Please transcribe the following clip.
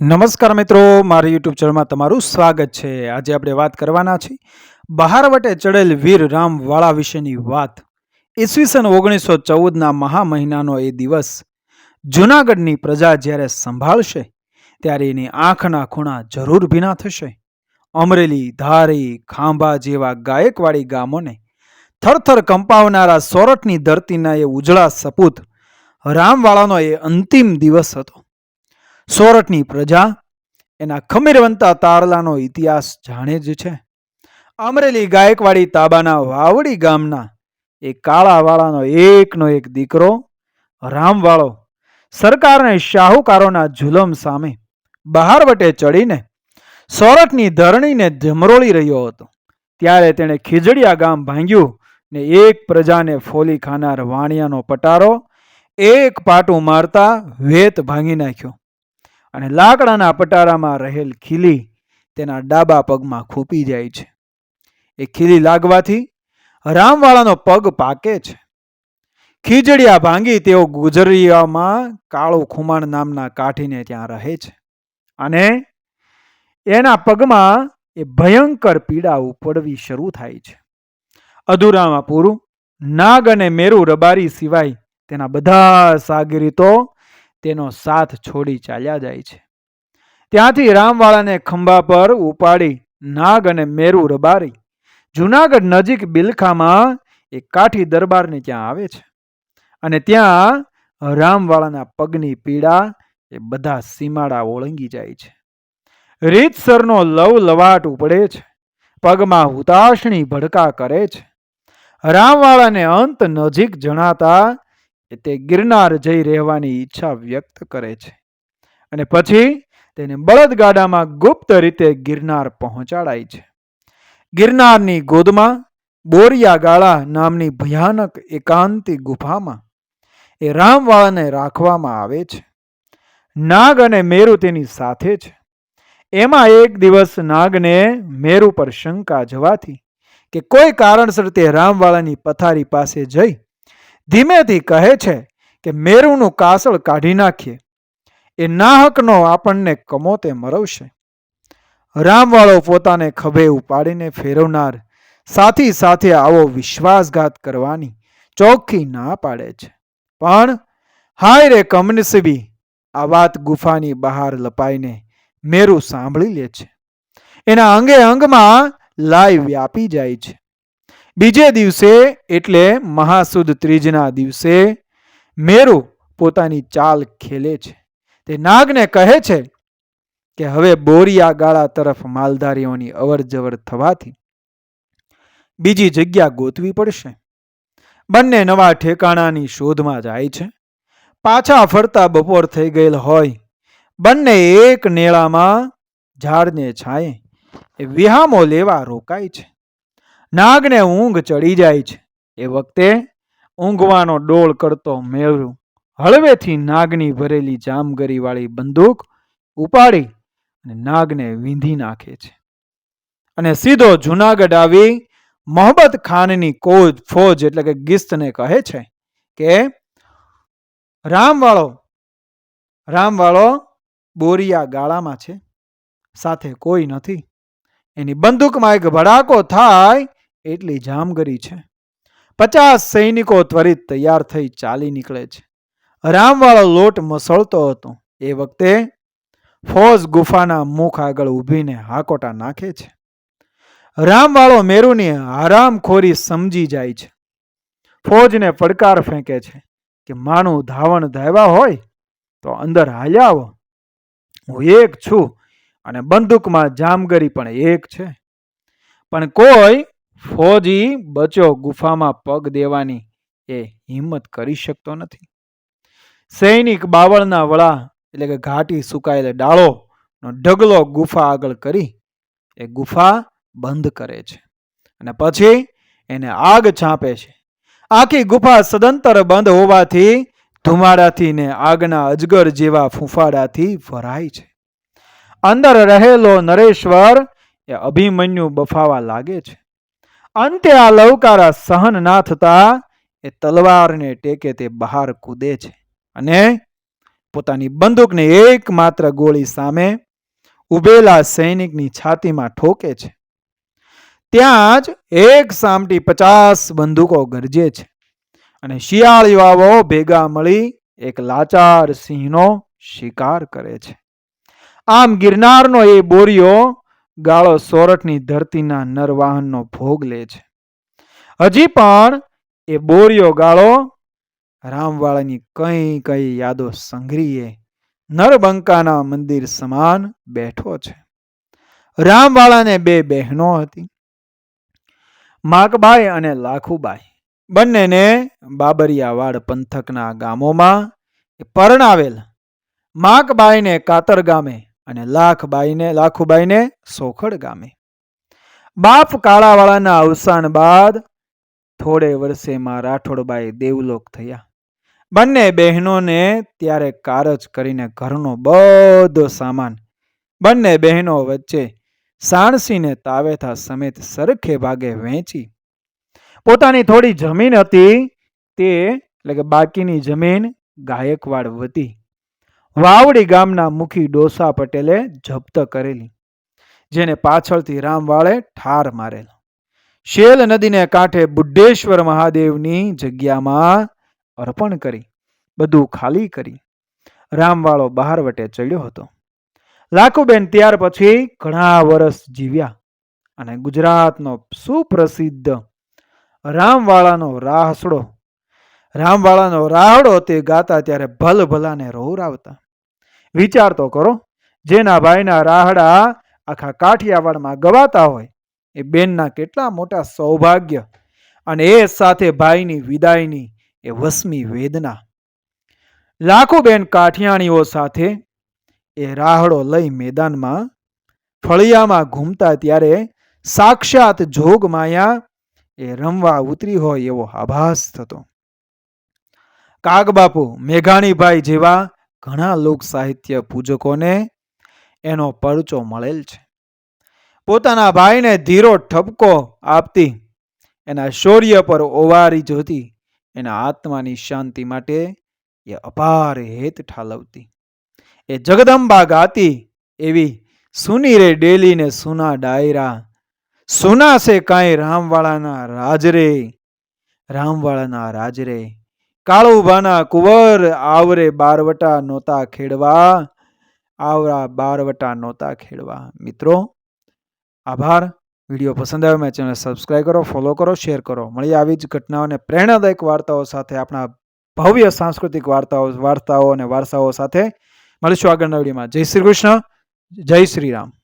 નમસ્કાર મિત્રો, મારી યુટ્યુબ ચેનલમાં તમારું સ્વાગત છે. આજે આપણે વાત કરવાના છીએ બહારવટે ચડેલ વીર રામવાળા વિશેની વાત. ઈસવીસન ઓગણીસો ચૌદના મહા મહિનાનો એ દિવસ જૂનાગઢની પ્રજા જ્યારે સંભાળશે, ત્યારે એની આંખના ખૂણા જરૂર ભીના થશે. અમરેલી, ધારી, ખાંભા જેવા ગાયકવાડી ગામોને થરથર કંપાવનારા સોરઠની ધરતીના એ ઉજળા સપૂત રામવાળાનો એ અંતિમ દિવસ હતો. સોરઠની પ્રજા, એના ખમીરવંતા તારલાનો ઇતિહાસ જાણે જ છે. અમરેલી ગાયકવાડી તાબાના વાવડી ગામના એ કાળાવાળાનો એકનો એક દીકરો, રામવાળો, સરકારને શાહુકારોના જુલમ સામે બહારવટે ચડીને સોરઠની ધરણીને ધમરોળી રહ્યો હતો. ત્યારે તેણે ખીજડીયા ગામ ભાંગ્યું ને એક પ્રજાને ફોલી ખાનાર વાણિયાનો પટારો, એક પાટું મારતા વેત ભાંગી નાખ્યો. અને લાકડાના પટારામાં રહેલ ખીલી તેના ડાબા પગમાં ખૂપી જાય છે. એ ખીલી લાગવાથી રામવાળાનો પગ પાકે છે. ખીજડીયા ભાંગી તેઓ ગુજરિયામાં કાળો ખુમાણ નામના કાઠીને ત્યાં રહે છે. અને એના પગમાં એ ભયંકર પીડા ઉપડવી શરૂ થાય છે. અધૂરામાં પૂરું નાગ અને મેરુ રબારી સિવાય તેના બધા સાગરીતો તેનો સાથ છોડી ચાલ્યા જાય છે. ત્યાંથી રામવાળાને ખંભા પર ઉપાડી નાગ અને મેરુ રબારી. જુનાગઢ નજીક બિલખામાં એક કાઠી દરબારને ત્યાં આવે છે. અને ત્યાં રામવાળાના પગની પીડા એ બધા સીમાડા ઓળંગી જાય છે. રીતસરનો લવ લવાટ ઉપડે છે. પગમાં હુતાશણી ભડકા કરે છે. રામવાળાને અંત નજીક જણાતા તે ગિરનાર જઈ રહેવાની ઈચ્છા વ્યક્ત કરે છે. અને પછી તેને બળદગાડામાં ગુપ્ત રીતે ગિરનાર પહોંચાડાય છે. ગિરનારની ગોદમાં બોરિયા ગાળા નામની ભયાનક એકાંતી ગુફામાં એ રામવાળાને રાખવામાં આવે છે. નાગ અને મેરુ તેની સાથે છે. એમાં એક દિવસ નાગને મેરુ પર શંકા જવાથી કે કોઈ કારણસર તે રામવાળાની પથારી પાસે જઈ ધીમેથી કહે છે કે મેરુનું કાસળ કાઢી નાખીએ. એ નાહકનો આપણને કમોતે મરવશે. રામવાળો પોતાને ખભે ઉપાડીને ફેરવનાર સાથી સાથે આવો વિશ્વાસઘાત કરવાની ચોખ્ખી ના પાડે છે. પણ હાય રે કમનસીબી, આ વાત ગુફાની બહાર લપાઈને મેરુ સાંભળી લે છે. એના અંગે અંગમાં લાય વ્યાપી જાય છે. બીજે દિવસે એટલે મહાસુદ ત્રીજના દિવસે મેરુ પોતાની ચાલ ખેલે છે. તે નાગને કહે છે કે હવે બોરિયા ગાળા તરફ માલધારીઓની અવર જવર થવાથી બીજી જગ્યા ગોતવી પડશે. બંને નવા ઠેકાણાની શોધમાં જાય છે. પાછા ફરતા બપોર થઈ ગયેલ હોય, બંને એક નેળામાં ઝાડને છાંયે, વિહામો લેવા રોકાય છે. નાગને ઊંઘ ચડી જાય છે. એ વખતે ઊંઘવાનો ડોળ કરતો મેળવું હળવેથી નાગની ભરેલી જામગરીવાળી બંદૂક ઉપાડી અને નાગને વીંધી નાખે છે. અને સીધો જુનાગઢ આવી મોહબ્બત ખાનની કોજ, ફોજ એટલે કે ગિસ્તને કહે છે કે રામવાળો રામવાળો બોરિયા ગાળામાં છે. સાથે કોઈ નથી. એની બંદૂકમાં એક ભડાકો થાય એટલી જામગરી છે. પચાસ સૈનિકો ત્વરિત તૈયાર થઈ ચાલી નીકળે છે. રામવાળો લોટ મસળતો હતો. એ વખતે ફોજ ગુફાના મુખ આગળ ઊભીને હાકોટા નાખે છે. રામવાળો મેરુની આરામખોરી સમજી જાય છે. ફોજને પડકાર ફેંકે છે કે, માનું ધાવણ ધાવ્યા હોય તો અંદર હાલ્યા હું એક છું અને બંદૂકમાં જામગરી પણ એક છે. પણ કોઈ ફોજી બચ્યો ગુફામાં પગ દેવાની. એ હિંમત કરી શકતો નથી. સૈનિક બાવળના વળા એટલે કે ઘાટી સુકાયેલા ડાળો નો ઢગલો ગુફા આગળ કરી એ ગુફા બંધ કરે છે અને પછી એને આગ છાપે છે. આખી ગુફા સદંતર બંધ હોવાથી ધુમાડાથી ને આગના અજગર જેવા ફૂંફાડાથી ભરાય છે. અંદર રહેલો નરેશ્વર એ અભિમન્યુ બફાવા લાગે છે. અંતે આ લવકારા સહન ના થતા એ તલવારને ટેકે તે બહાર કૂદે છે અને પોતાની બંદૂકને એકમાત્ર ગોળી સામે ઉભેલા સૈનિકની છાતીમાં ઠોકે છે. ત્યાં જ એક સામટી પચાસ બંદૂકો ગરજે છે અને શિયાળ યુવાઓ ભેગા મળી એક લાચાર સિંહનો શિકાર કરે છે. આમ ગિરનારનો એ બોરિયો ગાળો સોરઠની ધરતીના નરવાહનનો ભોગ લે છે. હજી પણ એ બોરિયો ગાળો રામવાળાની કઈ કઈ યાદો સંઘરીએ નરબંકાના મંદિર સમાન બેઠો છે. રામવાળાને બે બહેનો હતી. માકબાઈ અને લાખુબાઈ. બંનેને બાબરિયાવાડ પંથકના ગામોમાં પરણાવેલ. માકબાઈને કાતર ગામે અને લાખબાઈને લાખુબાઈને સોખડ ગામે. બાપ કાળાવાળાના અવસાન બાદ થોડે વર્ષેમાં રાઠોડબાઈ દેવલોક થયા. બંને બહેનોને ત્યારે કારજ કરીને ઘરનો બધો સામાન, બંને બહેનો વચ્ચે સાણસીને તાવેથા સમેત સરખે ભાગે વહેંચી પોતાની થોડી જમીન હતી તે, એટલે કે બાકીની જમીન ગાયકવાડ વધી વાવડી ગામના મુખી ડોસા પટેલે જપ્ત કરેલી, જેને પાછળથી રામવાળે ઠાર મારેલો. શેલ નદીને કાંઠે બુદ્ધેશ્વર મહાદેવની જગ્યામાં અર્પણ કરી, બધું ખાલી કરી રામવાળો બહાર વટે ચડ્યો હતો. લાખુબેન ત્યાર પછી ઘણા વર્ષ જીવ્યા અને ગુજરાતનો સુપ્રસિદ્ધ રામવાળાનો રાહસડો, રામવાળાનો રાહડો તે ગાતા ત્યારે ભલ ભલાને રોવરાવતા. વિચાર તો કરો. જેના ભાઈના રાહડા આખા કાઠિયાવાડમાં ગવાતા હોય, એ બેનના કેટલા મોટા સૌભાગ્ય અને એ સાથે ભાઈની વિદાયની એ વસમી વેદના. લાખો બેન કાઠિયાણીઓ સાથે એ રાહડો લઈ મેદાનમાં ફળિયામાં ઘૂમતા ત્યારે સાક્ષાત જોગ માયા એ રમવા ઉતરી હોય એવો આભાસ થતો. કાગબાપુ, મેઘાણીભાઈ જેવા ઘણા લોક સાહિત્ય પૂજકોને એનો પરચો મળેલ છે. પોતાના ભાઈને ધીરો ઠપકો આપતી, એના શૌર્ય પર ઓવારી જોતી, એના આત્માની શાંતિ માટે એ અપાર હેત ઠાલવતી. એ જગદંબા ગાતી એવી સુની રે ડેલી ને સુના ડાયરા સુના સે કાંઈ રામવાળાના રાજરે રામવાળાના રાજરે કાળુભાના કુંવર આવરે બારવટા નોતા ખેડવા. આવરા બારવટા નોતા ખેડવા. મિત્રો, આભાર. વીડિયો પસંદ આવ્યો મેં ચેનલ સબસ્ક્રાઈબ કરો ફોલો કરો શેર કરો. મળી આવી જ ઘટનાઓને પ્રેરણાદાયક વાર્તાઓ સાથે, આપણા ભવ્ય સાંસ્કૃતિક વાર્તાઓ વાર્તાઓ અને વારસાઓ સાથે. મળીશું આગળના વિડીયોમાં. જય શ્રી કૃષ્ણ. જય શ્રી રામ.